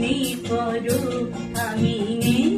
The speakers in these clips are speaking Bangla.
তুমি করো আমি নেই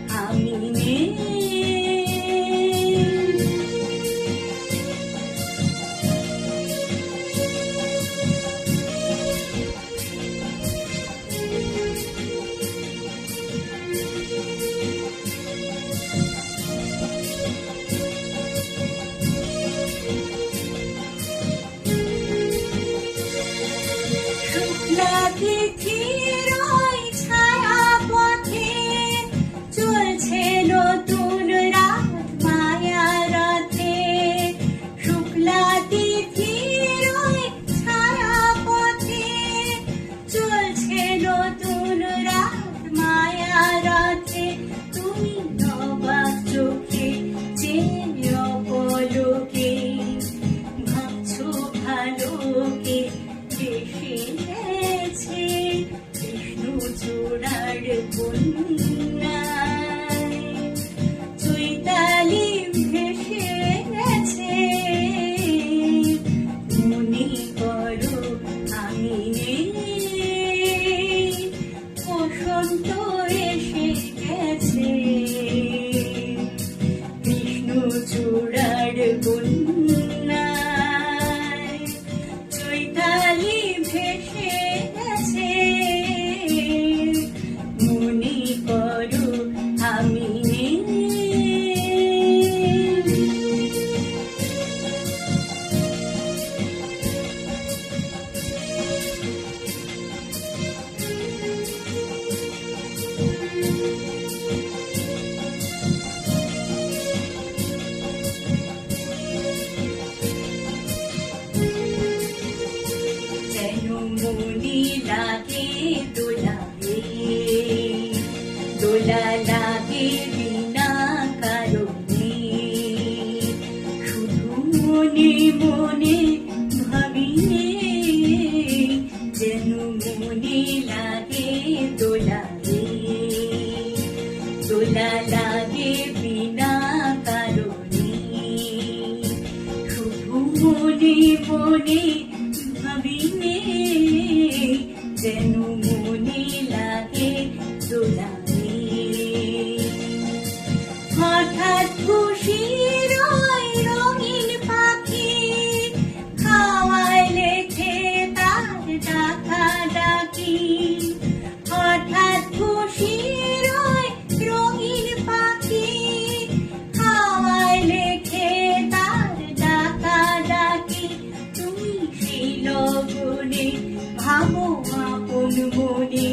Lucky. ঠান্ডা লাগে বিনা কারণে। শুধু মনে মনে ভবনে ভাবো আপন মনে।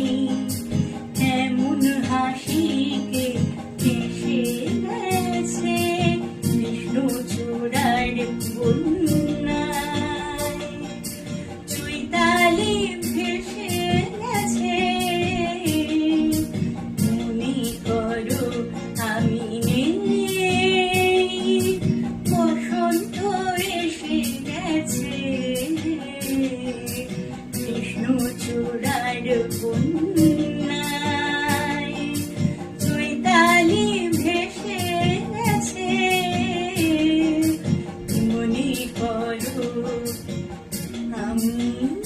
Mm-hmm.